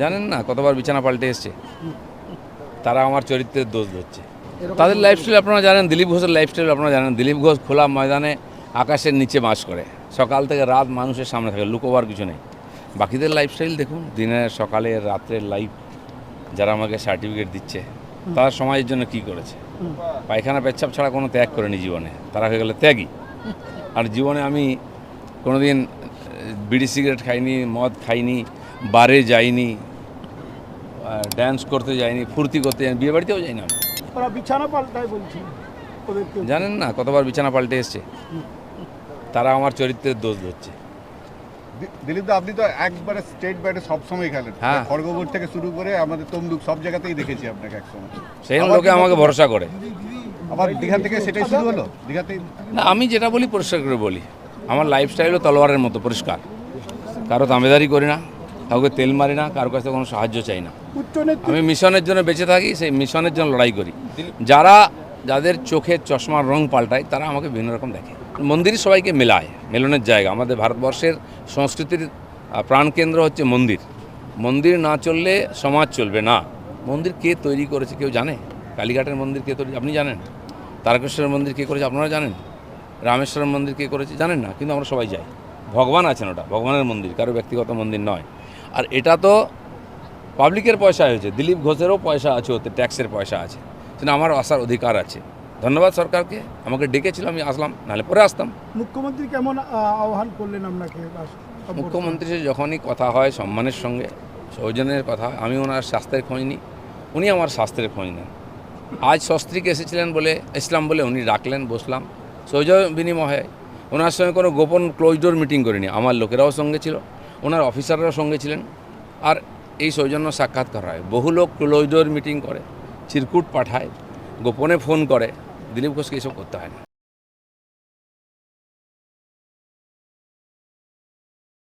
জানেন না কতবার বিছানা পাল্টে এসছে। তারা আমার চরিত্রের দোষ ধরছে। তাদের লাইফস্টাইল আপনারা জানেন দিলীপ ঘোষের লাইফস্টাইল আপনারা জানেন। দিলীপ ঘোষ খোলা ময়দানে আকাশের নিচে বাস করে। সকাল থেকে রাত মানুষের সামনে থাকে লুকোবার কিছু নেই। বাকিদের লাইফস্টাইল দেখুন দিনের সকালে রাত্রের লাইফ যারা আমাকে সার্টিফিকেট দিচ্ছে তারা সমাজের জন্য কি করেছে? পায়খানা পেচ্ছাপ ছাড়া কোনো ত্যাগ করেনি জীবনে। তারা হয়ে গেলে ত্যাগই আর জীবনে আমি কোনোদিন বিড়ি সিগারেট খাইনি মদ খাইনি বারে যাইনি ড্যান্স করতে যাইনি ফুর্তি করতে যাইনি বিয়ে বাড়িতেও যাই না আমি। বিছানা পাল্টায় বলছি জানেন না কতবার বিছানা পাল্টে এসছে। তারা আমার চরিত্রের দোষ ধরছে। দি- দিলীপ দা আপনি তো একবারে স্টেট ব্যাটে সবসময় খেলেন। হ্যাঁ। খড়গপুর থেকে শুরু করে আমাদের তমলুক সব জায়গাতেই দেখেছি আপনাকে একসময়। সেই লোকে আমাকে ভরসা করে। আবার দীঘা থেকে সেটাই শুরু হলো? দীঘাতেই না আমি যেটা বলি পরিষ্কার করে বলি। আমার লাইফস্টাইলও তলোয়ারের মতো পরিষ্কার। কারও দামেদারি করি না কাউকে তেল মারি না কারও কাছে কোনো সাহায্য চাই না। আমি মিশনের জন্য বেঁচে থাকি সেই মিশনের জন্য লড়াই করি। যারা যাদের চোখে চশমার রং পাল্টায় তারা আমাকে বিভিন্ন রকম দেখে। মন্দির সবাইকে মেলায় মেলনের জায়গা। আমাদের ভারতবর্ষের সংস্কৃতির প্রাণকেন্দ্র হচ্ছে মন্দির। মন্দির না চললে সমাজ চলবে না। মন্দির কে তৈরি করেছে কেউ জানে? কালীঘাটের মন্দির কে তৈরি আপনি জানেন? তারকেশ্বরের মন্দির কে করেছে আপনারা জানেন? রামেশ্বরের মন্দির কে করেছে জানেন না? কিন্তু আমরা সবাই যাই। ভগবান আছেন ওটা ভগবানের মন্দির কারও ব্যক্তিগত মন্দির নয়। আর এটা তো পাবলিকের পয়সা হয়েছে দিলীপ ঘোষেরও পয়সা আছে ওতে ট্যাক্সের পয়সা আছে। সেটা আমার আসার অধিকার আছে। ধন্যবাদ সরকারকে আমাকে ডেকেছিল আমি আসলাম নাহলে পরে আসতাম। মুখ্যমন্ত্রী কেমন আহ্বান করলেন আপনাকে? মুখ্যমন্ত্রীর যখনই কথা হয় সম্মানের সঙ্গে সৌজন্যের কথা আমি ওনার স্বাস্থ্যের খোঁজ নিই উনি আমার স্বাস্থ্যের খোঁজ নেন। আজ সস্ত্রীকে এসেছিলেন বলে ইসলাম বলে উনি ডাকলেন বসলাম। সৌজন্য বিনিময়ে ওনার সঙ্গে কোনো গোপন ক্লোজডোর মিটিং করিনি। আমার লোকেরাও সঙ্গে ছিল, ওনার অফিসাররাও সঙ্গে ছিলেন। আর এই সৌজন্য সাক্ষাৎকার হয়। বহু লোক ক্লোজডোর মিটিং করে, চিরকুট পাঠায়, গোপনে ফোন করে, দিলীপ ঘোষকে এসব করতে হয় না।